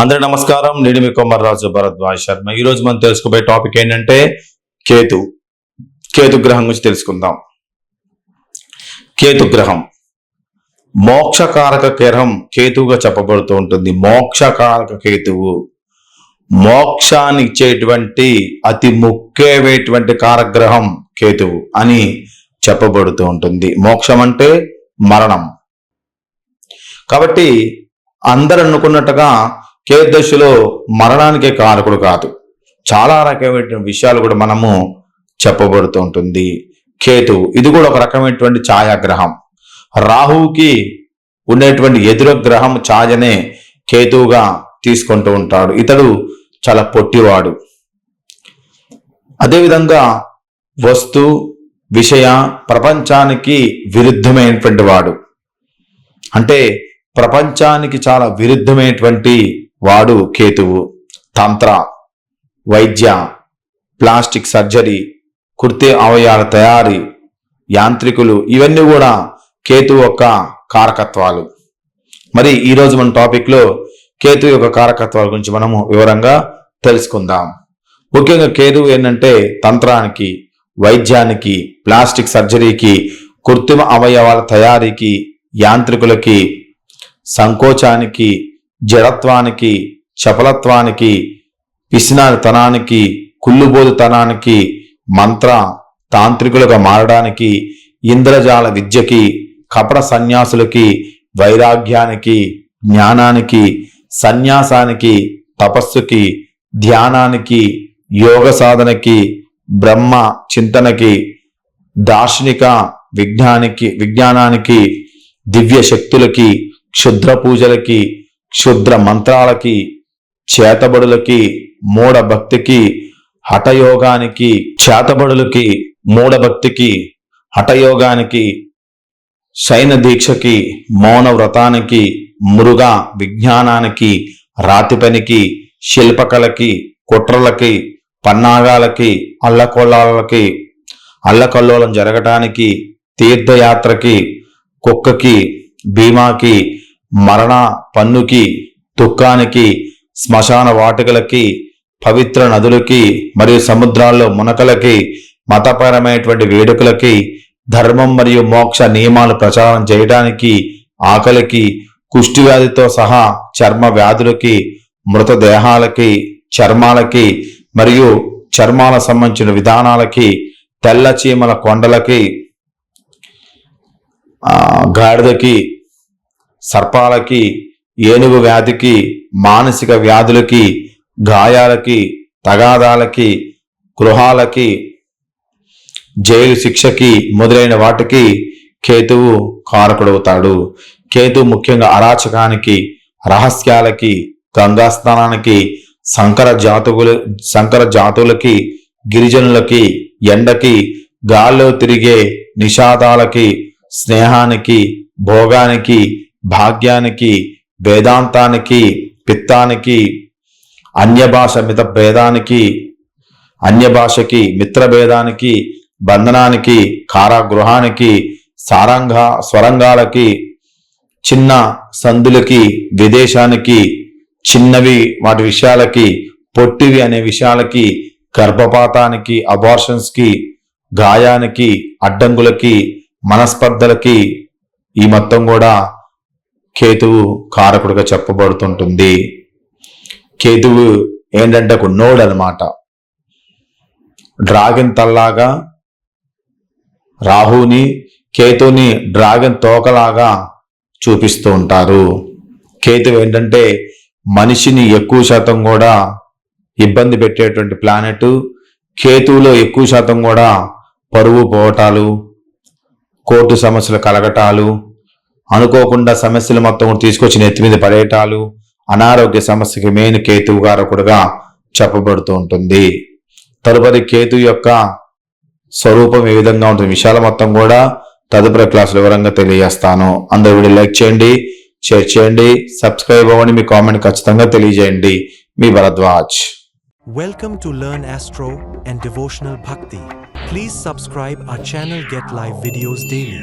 అందరి నమస్కారం. నేను మీ కొమర్రాజు భరద్వాజ్ శర్మ. ఈ రోజు మనం తెలుసుకోబోయే టాపిక్ ఏంటంటే కేతు. కేతు గ్రహం గురించి తెలుసుకుందాం. కేతు గ్రహం. మోక్షకారక గ్రహం కేతువుగా చెప్పబడుతూ ఉంటుంది. మోక్షకారక కేతువు. మోక్షాన్ని ఇచ్చేటువంటి అతి ముఖ్యమైనటువంటి కారగ్రహం కేతువు అని చెప్పబడుతూ ఉంటుంది. మోక్షం అంటే మరణం. కాబట్టి అందరు అనుకున్నట్టుగా దశలో మరణానికే కారకుడు కాదు. చాలా రకమైన విషయాలు కూడా మనము చెప్పబడుతూ ఉంటుంది. కేతు ఇది కూడా ఒక రకమైనటువంటి ఛాయాగ్రహం. రాహువుకి ఉండేటువంటి ఎదురు గ్రహం ఛాయనే కేతువుగా తీసుకుంటూ ఉంటాడు. ఇతడు చాలా పొట్టివాడు. అదేవిధంగా వస్తు విషయ ప్రపంచానికి విరుద్ధమైనటువంటి వాడు. అంటే ప్రపంచానికి చాలా విరుద్ధమైనటువంటి వాడు కేతువు తంత్ర వైద్య ప్లాస్టిక్ సర్జరీ కుర్తే అవయాల తయారీ యాంత్రికులు ఇవన్నీ కూడా కేతు యొక్క కారకత్వాలు. మరి ఈరోజు మన టాపిక్లో కేతు యొక్క కారకత్వాల గురించి మనము వివరంగా తెలుసుకుందాం. ముఖ్యంగా కేతు ఏంటంటే తంత్రానికి వైద్యానికి ప్లాస్టిక్ సర్జరీకి కృత్రిమ అవయవాల తయారీకి యాంత్రికులకి సంకోచానికి జడత్వానికి చపలత్వానికి పిసినారితనానికి కుళ్ళుబోదుతనానికి మంత్ర తాంత్రికులుగా మారడానికి ఇంద్రజాల విద్యకి కపట సన్యాసులకి వైరాగ్యానికి జ్ఞానానికి సన్యాసానికి తపస్సుకి ధ్యానానికి యోగ సాధనకి బ్రహ్మ చింతనకి దార్శనిక విజ్ఞానికి విజ్ఞానానికి దివ్య శక్తులకి క్షుద్ర పూజలకి క్షుద్ర మంత్రాలకి చేతబడులకి మూఢభక్తికి హఠయోగానికి చేతబడులకి మూఢభక్తికి హఠయోగానికి శైన దీక్షకి మౌన వ్రతానికి మృగ విజ్ఞానానికి రాతి పనికి శిల్పకళకి కుట్రలకి పన్నాగాలకి అల్లకొల్లాలకి అల్లకల్లోలం జరగటానికి తీర్థయాత్రకి కుక్కకి భీమాకి మరణ పన్నుకి దుఃఖానికి శ్మశాన వాటికలకి పవిత్ర నదులకి మరియు సముద్రాల్లో మునకలకి మతపరమైనటువంటి వేడుకలకి ధర్మం మరియు మోక్ష నియమాలు ప్రచారం చేయడానికి ఆకలికి కుష్టి వ్యాధితో సహా చర్మ వ్యాధులకి మృతదేహాలకి చర్మాలకి మరియు చర్మాల సంబంధించిన విధానాలకి తెల్ల చీమల కొండలకి గాడిదకి సర్పాలకి ఏనుగు వ్యాధికి మానసిక వ్యాధులకి గాయాలకి తగాదాలకి గృహాలకి జైలు శిక్షకి మొదలైన వాటికి కేతువు కారకుడవుతాడు. కేతు ముఖ్యంగా అరాచకానికి రహస్యాలకి గంగా స్నానానికి సంకర జాతువులు సంకర జాతులకి గిరిజనులకి ఎండకి గాల్లో తిరిగే నిషాదాలకి స్నేహానికి భోగానికి భాగ్యానికి వేదాంతానికి పిత్తానికి అన్య భాష మిత భేదానికి అన్య భాషకి మిత్ర భేదానికి బంధనానికి కారాగృహానికి సారంగ స్వరంగాలకి చిన్న సందులకి విదేశానికి చిన్నవి వాటి విషయాలకి పొట్టివి అనే విషయాలకి గర్భపాతానికి అబార్షన్స్కి గాయానికి అడ్డంకులకి మనస్పర్ధలకి ఈ మొత్తం కూడా కేతువు కారకుడుగా చెప్పబడుతుంటుంది. కేతువు ఏంటంటే ఒక నోడ్ అనమాట డ్రాగన్ తల్లాగా రాహుని కేతుని డ్రాగన్ తోకలాగా చూపిస్తూ ఉంటారు. కేతు ఏంటంటే మనిషిని ఎక్కువ శాతం కూడా ఇబ్బంది పెట్టేటువంటి ప్లానెట్ కేతువులో ఎక్కువ శాతం కూడా పరువు పోవటాలు కోర్టు సమస్యలు కలగటాలు అనుకోకుండా సమస్యలు మొత్తం తీసుకొచ్చి నెత్తి మీద పడేయటాలు అనారోగ్య సమస్యకి మెయిన్ కేతువు కారకుడుగా చెప్పబడుతూ ఉంటుంది. తదుపరి కేతు యొక్క స్వరూపం ఏ విధంగా ఉంటుంది? విషయాల మొత్తం కూడా తదుపరి క్లాసులు వివరంగా తెలియజేస్తాను. అందరూ వీడియో లైక్ చేయండి షేర్ చేయండి సబ్స్క్రైబ్ అవ్వండి మీ కామెంట్ ఖచ్చితంగా తెలియజేయండి. మీ Bharadwaj. Welcome to Learn Astro and Devotional Bhakti. Please subscribe our channel Get Live videos daily.